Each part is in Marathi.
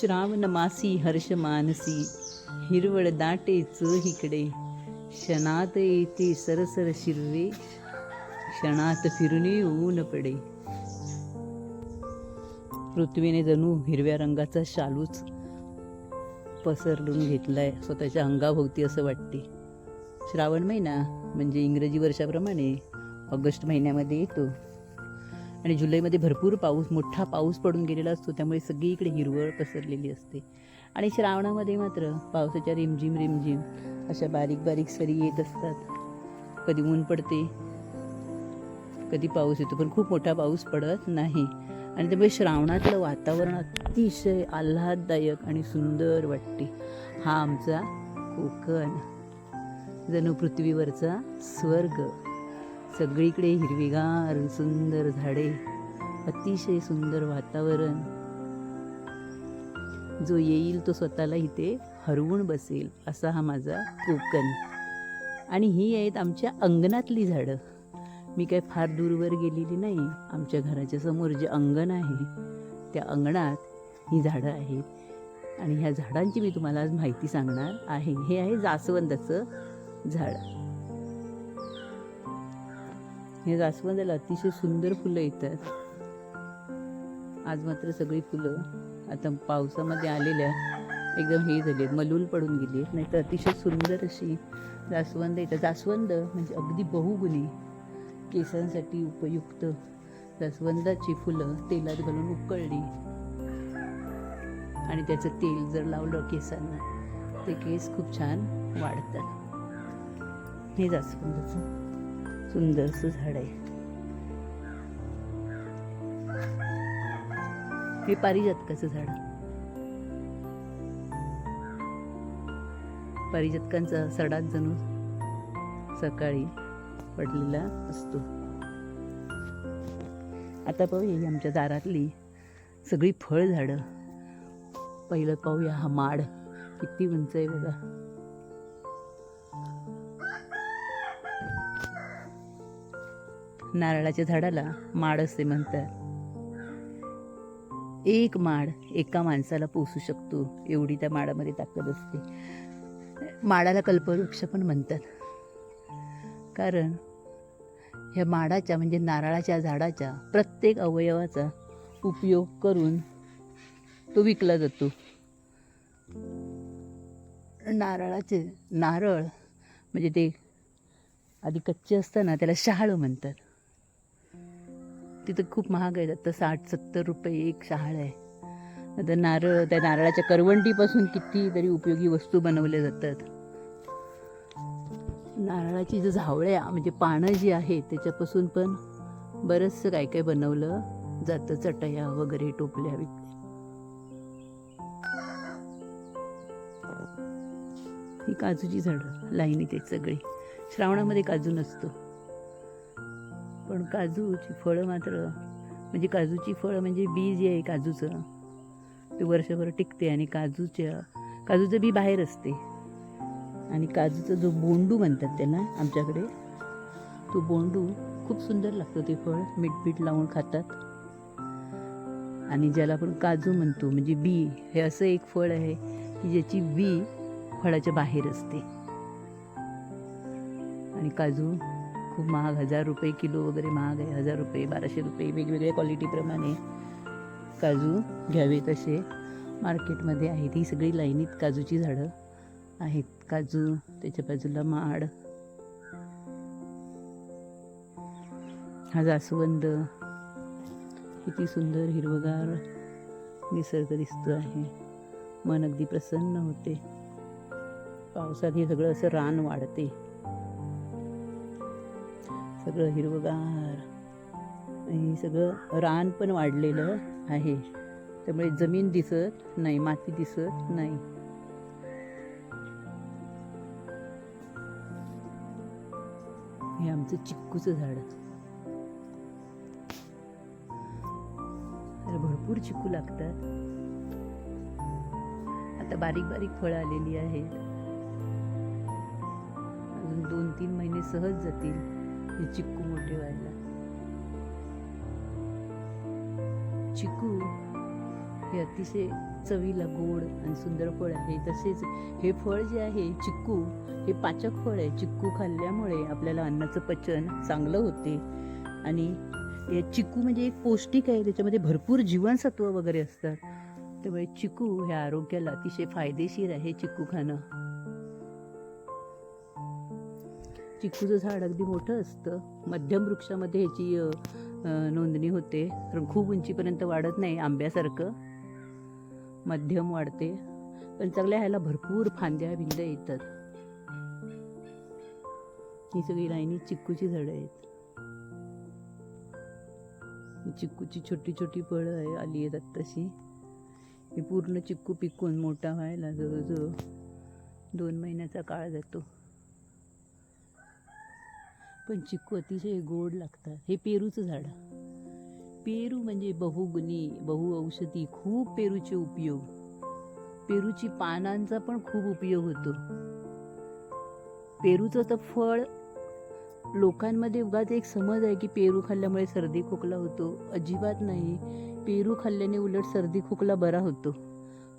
श्रावण मासी हर्ष मानसी हिरवळ दाटे इकडे क्षणात येते सरसर शिरवे क्षणात फिरून ऊन पडे. पृथ्वीने जणू हिरव्या रंगाचा शालूच पसरलून घेतलाय स्वतःच्या अंगाभोवती असं वाटते. श्रावण महिना म्हणजे इंग्रजी वर्षाप्रमाणे ऑगस्ट महिन्यामध्ये येतो. आणि जुलैमध्ये भरपूर पाऊस मोठा पाऊस पडून गेलेला असतो. त्यामुळे सगळीकडे हिरवळ पसरलेली असते. आणि श्रावणामध्ये मात्र पावसाच्या रिमझिम रिमझिम अशा बारीक बारीक सरी येत असतात. कधी ऊन पडते कधी पाऊस येतो पण खूप मोठा पाऊस पडत नाही. आणि त्यामुळे श्रावणातलं वातावरण अतिशय आल्हाददायक आणि सुंदर वाटते. हा आमचा कोकण. जणू पृथ्वीवरचा स्वर्ग. सगळीकडे हिरवीगार सुंदर झाडे अतिशय सुंदर वातावरण. जो येईल तो स्वतःला इथे हरवून बसेल असा हा माझा कोकण. आणि ही आहेत आमच्या अंगणातली झाडं. मी काय फार दूरवर गेलेली नाही. आमच्या घराच्या समोर जे अंगण आहे त्या अंगणात ही झाडं आहेत. आणि ह्या झाडांची मी तुम्हाला आज माहिती सांगणार आहे. हे आहे जास्वंदाचं झाड. हे जास्वंदाला अतिशय सुंदर फुलं येतात. आज मात्र सगळी फुलं आता पावसामध्ये आलेल्या एकदम हे झाली आहेत मलूल पडून गेली आहेत. नाही तर अतिशय सुंदर अशी जास्वंद येतात जास्वंद म्हणजे अगदी बहुगुणी केसांसाठी उपयुक्त जास्वंदाची फुलं तेलात घालून उकळली. आणि त्याचं तेल जर लावलं केसांना ते केस खूप छान वाढतात. हे जास्वंदाचं. सुंदरसं झाड आहे. हे पारिजातकाचं झाड. पारिजातकांचा सडाच जणू सकाळी पडलेला असतो. आता पाहूया ही आमच्या दारातली सगळी फळझाडं. पहिलं पाहूया हा माड. किती उंच आहे बघा. नारळाच्या झाडाला माड असे म्हणतात. एक माड एका माणसाला पोसू शकतो एवढी त्या माडामध्ये ताकद असते. माडाला कल्पवृक्ष पण म्हणतात. कारण ह्या माडाच्या म्हणजे नारळाच्या झाडाच्या प्रत्येक अवयवाचा उपयोग करून तो विकला जातो. नारळाचे नारळ म्हणजे ते आधी कच्चे असताना त्याला शहाळं म्हणतात. तिथं खूप महाग आहे. आता साठ सत्तर रुपये एक शहाळ आहे. आता नारळ त्या नारळाच्या करवंटीपासून कितीतरी उपयोगी वस्तू बनवल्या जातात. नारळाची जी झावळ्या म्हणजे पानं जी आहेत त्याच्यापासून पण बरंचसं काय काय बनवलं जातं चटया वगैरे टोपल्या ही काजूची झाडं लाईनीत आहेत सगळी. श्रावणामध्ये काजू नसतो. पण काजूची फळं मात्र म्हणजे काजूची फळं म्हणजे बी जे आहे काजूचं. ते वर्षभर टिकते आणि काजूच्या काजूचं बी बाहेर असते. आणि काजूचा जो बोंडू म्हणतात त्याला आमच्याकडे तो बोंडू खूप सुंदर लागतो ते फळ. मीठ बीठ लावून खातात. आणि ज्याला आपण काजू म्हणतो म्हणजे बी हे असं एक फळ आहे की ज्याची बी फळाच्या बाहेर असते. आणि काजू खूप महाग हजार रुपये किलो वगैरे महाग आहे हजार रुपये बाराशे रुपये वेगवेगळ्या क्वालिटीप्रमाणे काजू घ्यावे तसे. मार्केटमध्ये आहेत. ही सगळी लाईनीत काजूची झाडं आहेत. काजू त्याच्या बाजूला माड. हा जास्वंद. किती सुंदर हिरवगार निसर्ग दिसतो आहे. मन अगदी प्रसन्न होते. पावसात हे सगळं असं रान वाढते. सगळं हिरवगार. आणि सगळं रान पण वाढलेलं आहे. त्यामुळे जमीन दिसत नाही माती दिसत नाही. हे आमचं चिक्कूचं झाड. भरपूर चिक्कू लागतात. आता बारीक बारीक फळं आलेली आहेत. अजून दोन तीन महिने सहज जातील. हे चिक्कू मोठे व्हायला. चिकू हे अतिशय चवीला गोड आणि सुंदर फळ आहे. तसेच हे फळ जे आहे चिक्कू हे पाचक फळ आहे. चिक्कू खाल्ल्यामुळे आपल्याला अन्नाचं पचन चांगलं होते. आणि चिक्कू म्हणजे एक पौष्टिक आहे. त्याच्यामध्ये भरपूर जीवनसत्व वगैरे असतात. त्यामुळे चिकू हे आरोग्याला अतिशय फायदेशीर आहे चिक्कू खाणं. चिकूचं झाड अगदी मोठं असतं. मध्यम वृक्षामध्ये ह्याची नोंदणी होते. कारण खूप उंचीपर्यंत वाढत नाही आंब्यासारखं. मध्यम वाढते. पण चांगल्या ह्याला भरपूर फांद्या बिंद्या येतात. ही सगळी लाईनी चिक्कूची झाडं आहेत. चिक्कूची छोटी छोटी फळं आहे आली आहेत आत्ताशी. ही पूर्ण चिक्कू पिकून मोठा व्हायला जवळजवळ दोन महिन्याचा काळ जातो. पण चिकू अतिशय गोड लागतात. हे पेरूचं झाड. पेरू म्हणजे बहुगुणी बहुऔषधी खूप पेरूचे उपयोग. पेरूची पानांचा पण खूप उपयोग होतो. पेरूचं तर फळ लोकांमध्ये उगाच एक समज आहे की पेरू खाल्ल्यामुळे सर्दी खोकला होतो. अजिबात नाही. पेरू खाल्ल्याने उलट सर्दी खोकला बरा होतो.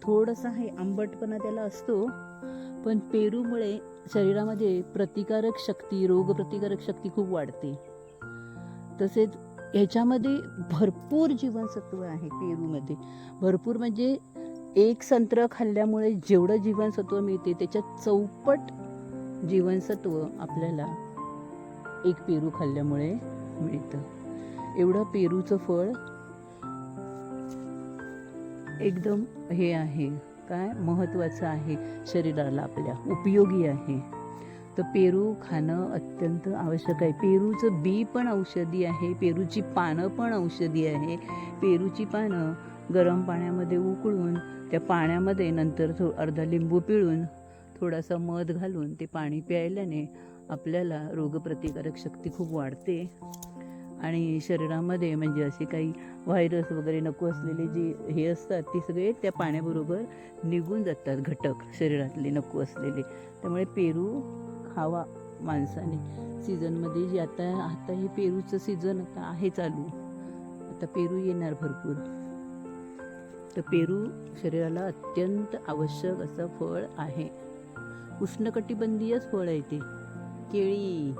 थोडासा हे आंबटपणा त्याला असतो पण पेरूमुळे शरीरामध्ये प्रतिकारक शक्ती रोगप्रतिकारक शक्ती खूप वाढते. तसेच ह्याच्यामध्ये भरपूर जीवनसत्व आहे पेरूमध्ये. भरपूर म्हणजे एक संत्र खाल्ल्यामुळे जेवढं जीवनसत्व मिळते त्याच्यात चौपट जीवनसत्व आपल्याला एक पेरू खाल्ल्यामुळे मिळतं. एवढं पेरूचं फळ एकदम हे आहे. काय महत्त्वाचं आहे? शरीराला आपल्या उपयोगी आहे. तर पेरू खाणं अत्यंत आवश्यक आहे. पेरूचं बी पण औषधी आहे. पेरूची पानं पण औषधी आहे. पेरूची पानं गरम पाण्यामध्ये उकळून त्या पाण्यामध्ये नंतर थो अर्धा लिंबू पिळून थोडासा मध घालून ते पाणी प्यायल्याने आपल्याला रोगप्रतिकारक शक्ती खूप वाढते. आणि शरीरामध्ये म्हणजे असे काही व्हायरस वगैरे नको असलेले जे हे असतात ते सगळे त्या पाण्याबरोबर निघून जातात घटक शरीरातले नको असलेले. त्यामुळे पेरू खावा माणसाने. सीझनमध्ये जे आता आता हे पेरूचं सीझन आता आहे चालू. आता पेरू येणार भरपूर. तर पेरू शरीराला अत्यंत आवश्यक असं फळ आहे. उष्णकटिबंधीयच फळ आहे ते. केळी.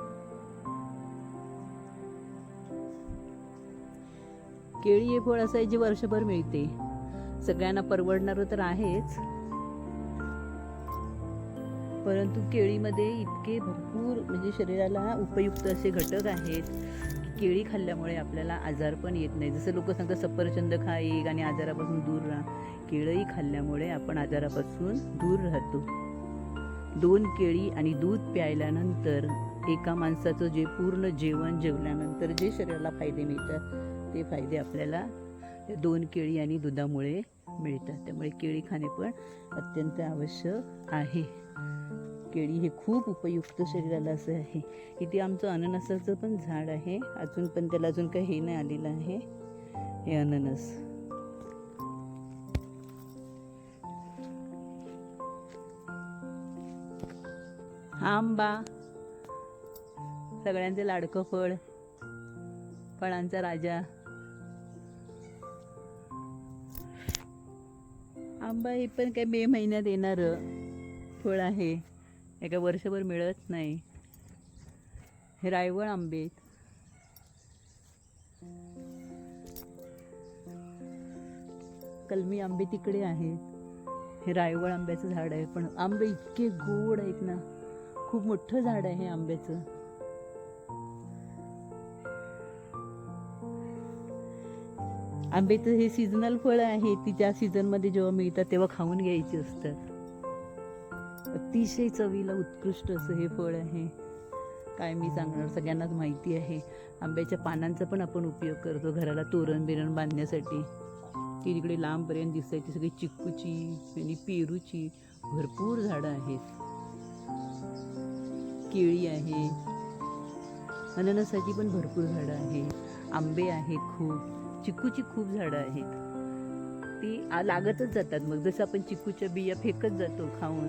केळी हे फळ असं आहे जे वर्षभर मिळते. सगळ्यांना परवडणारं तर आहेच. परंतु केळीमध्ये इतके भरपूर म्हणजे शरीराला उपयुक्त असे घटक आहेत की केळी खाल्ल्यामुळे आपल्याला आजार पण येत नाही. जसं लोक सांगतात सफरचंद खा एक आणि आजारापासून दूर राहा. केळी खाल्ल्यामुळे आपण आजारापासून दूर राहतो. दोन केळी आणि दूध प्यायल्यानंतर एका माणसाचं जे पूर्ण जेवण जेवल्यानंतर जे शरीराला फायदे मिळतात ते फायदे आपल्याला दोन केळी आणि दुधामुळे मिळतात. त्यामुळे केळी खाणे पण अत्यंत आवश्यक आहे. केळी हे खूप उपयुक्त शरीराला असं आहे. इथे आमचं अननसाचं पण झाड आहे. अजून पण त्याला अजून काही हे नाही आलेलं आहे. हे अननस. आंबा. सगळ्यांचे लाडकं फळ. फळांचा राजा. आंबा हे पण काय मे महिन्यात येणारं. फळ आहे. हे काय वर्षभर मिळत नाही. हे रायवळ आंबे आहेत. कलमी आंबे तिकडे आहेत. हे रायवळ आंब्याचं झाड आहे. पण आंबे इतके गोड आहेत ना. खूप मोठं झाड आहे हे आंब्याचं. आंब्याचं हे सीझनल फळ आहे ती ज्या सीझनमध्ये जेव्हा मिळतात तेव्हा खाऊन घ्यायची असतात. अतिशय चवीला उत्कृष्ट असं हे फळ आहे. काय मी सांगणार? सगळ्यांनाच माहिती आहे. आंब्याच्या पानांचा पण आपण उपयोग करतो घराला तोरण बिरण बांधण्यासाठी. ती तिकडे लांबपर्यंत दिसायची. ती सगळी चिक्कूची आणि पेरूची भरपूर झाडं आहेत. केळी आहे. अननसाची पण भरपूर झाडं आहे आंबे आहेत खूप. चिक्कूची खूप झाडं आहेत. ती लागतच जातात. मग जसं आपण चिक्कूच्या बिया फेकत जातो खाऊन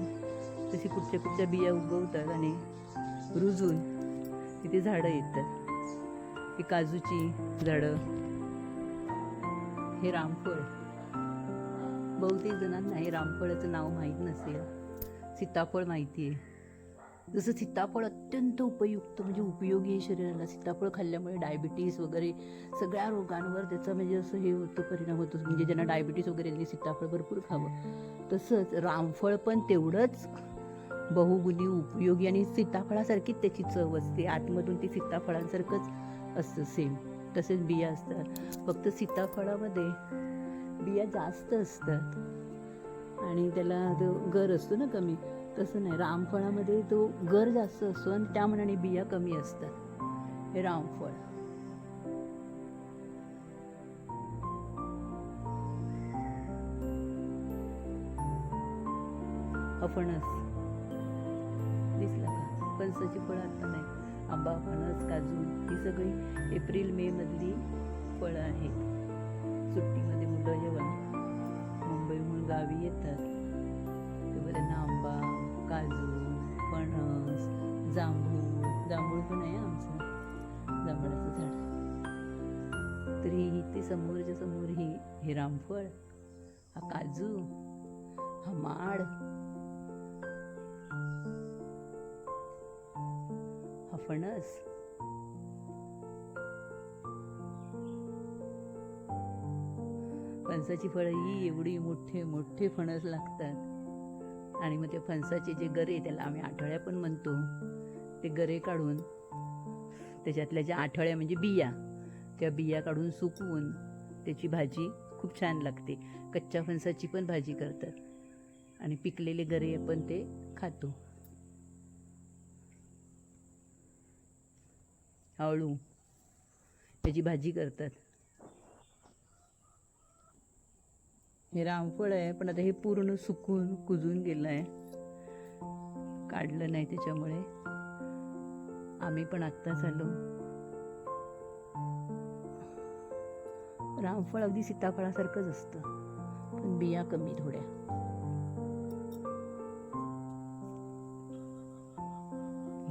तशी कुठच्या कुठच्या बिया उगवतात आणि रुजून तिथे झाडं येतात. ही काजूची झाडं. हे रामफळ. बहुतेक जणांना हे रामफळाचं नाव माहीत नसेल. सीताफळ माहिती आहे जसं सीताफळ अत्यंत उपयुक्त म्हणजे उपयोगी आहे शरीराला. सीताफळ खाल्ल्यामुळे डायबिटीस वगैरे सगळ्या रोगांवर त्याचा म्हणजे असं हे होतं परिणाम होतो. म्हणजे ज्यांना डायबिटीस वगैरे त्यांनी सीताफळ भरपूर खावं. तसंच रामफळ पण तेवढंच बहुगुणी उपयोगी आणि सीताफळासारखीच त्याची चव असते. आतमधून ती सीताफळांसारखंच असतं सेम तसेच बिया असतात. फक्त सीताफळामध्ये बिया जास्त असतात. आणि त्याला गर असतो ना कमी तसं नाही. रामफळामध्ये तो गर जास्त असतो आणि त्या मनाने बिया कमी असतात. हे रामफळ. हा फणस. दिसला का? फणसाची फळं आता नाही. आंबा फणस काजू ही सगळी एप्रिल मे मधली फळं आहेत. सुट्टीमध्ये मुलं जेव्हा मुंबईहून गावी येतात काजू फणस जांभूळ जांभूळ पण आहे आमचं. जांभळाचं झाड. तरी ते समोरच्या समोर ही हे रामफळ हा काजू हा माड हा फणस. फणसाची फळं ही एवढी मोठे मोठे फणस लागतात. आणि मग ते फणसाचे जे गरे त्याला आम्ही आठवळ्या पण म्हणतो. ते गरे काढून त्याच्यातल्या ज्या आठवळ्या म्हणजे बिया त्या बिया काढून सुकवून त्याची भाजी खूप छान लागते. कच्च्या फणसाची पण भाजी करतात. आणि पिकलेले गरे पण ते खातो. आळू त्याची भाजी करतात. हे रामफळ आहे पण आता हे पूर्ण सुकून कुजून गेलं आहे काढलं नाही त्याच्यामुळे. आम्ही पण आत्ताच आलो रामफळ अगदी सीताफळासारखंच असतं पण बिया कमी थोड्या.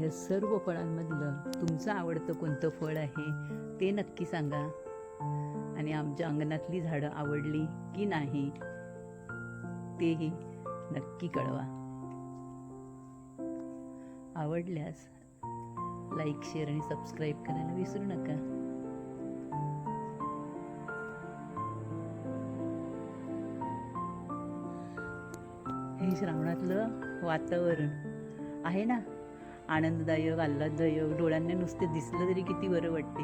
या सर्व फळांमधलं तुमचं आवडतं कोणतं फळ आहे ते नक्की सांगा. आणि आमच्या अंगणातली झाडं आवडली की नाही तेही नक्की कळवा. आवडल्यास लाईक शेअर आणि सबस्क्राईब करायला विसरू नका. हे श्रावणातलं वातावरण आहे ना? आनंददायक आल्हाददायक डोळ्यांना नुसते दिसलं तरी किती बरं वाटते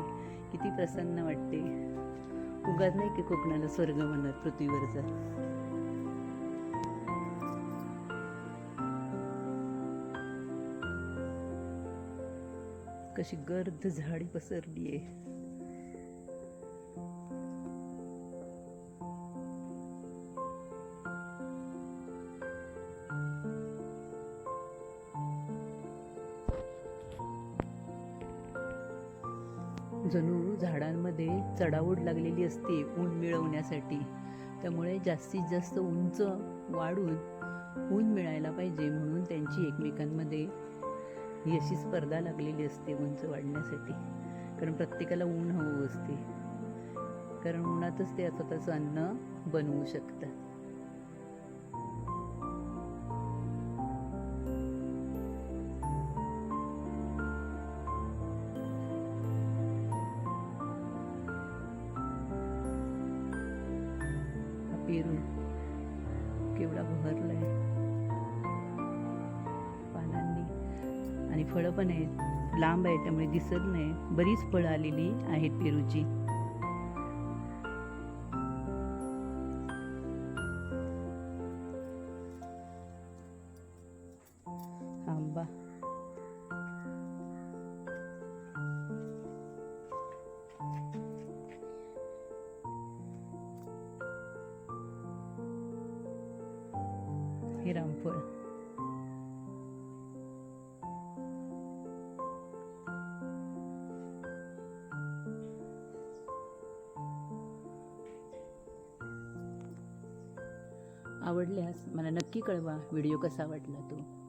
किती प्रसन्न वाटते. उगाच नाही की कोकणाला स्वर्ग म्हणणार पृथ्वीवरचा. कशी गर्द झाडी पसरली आहे चढाओढ लागलेली असते ऊन मिळवण्यासाठी. त्यामुळे जास्तीत जास्त उंच वाढून ऊन मिळायला पाहिजे म्हणून त्यांची एकमेकांमध्ये ही अशी स्पर्धा लागलेली असते उंच वाढण्यासाठी. कारण प्रत्येकाला ऊन हवं असते. कारण उन्हातच ते स्वतःचं अन्न बनवू शकतात. आणि फळं पण आहेत. लांब आहे त्यामुळे दिसत नाही. बरीच फळं आलेली आहेत पेरूची. आवडल्यास मला नक्की कळवा व्हिडिओ कसा वाटला तो.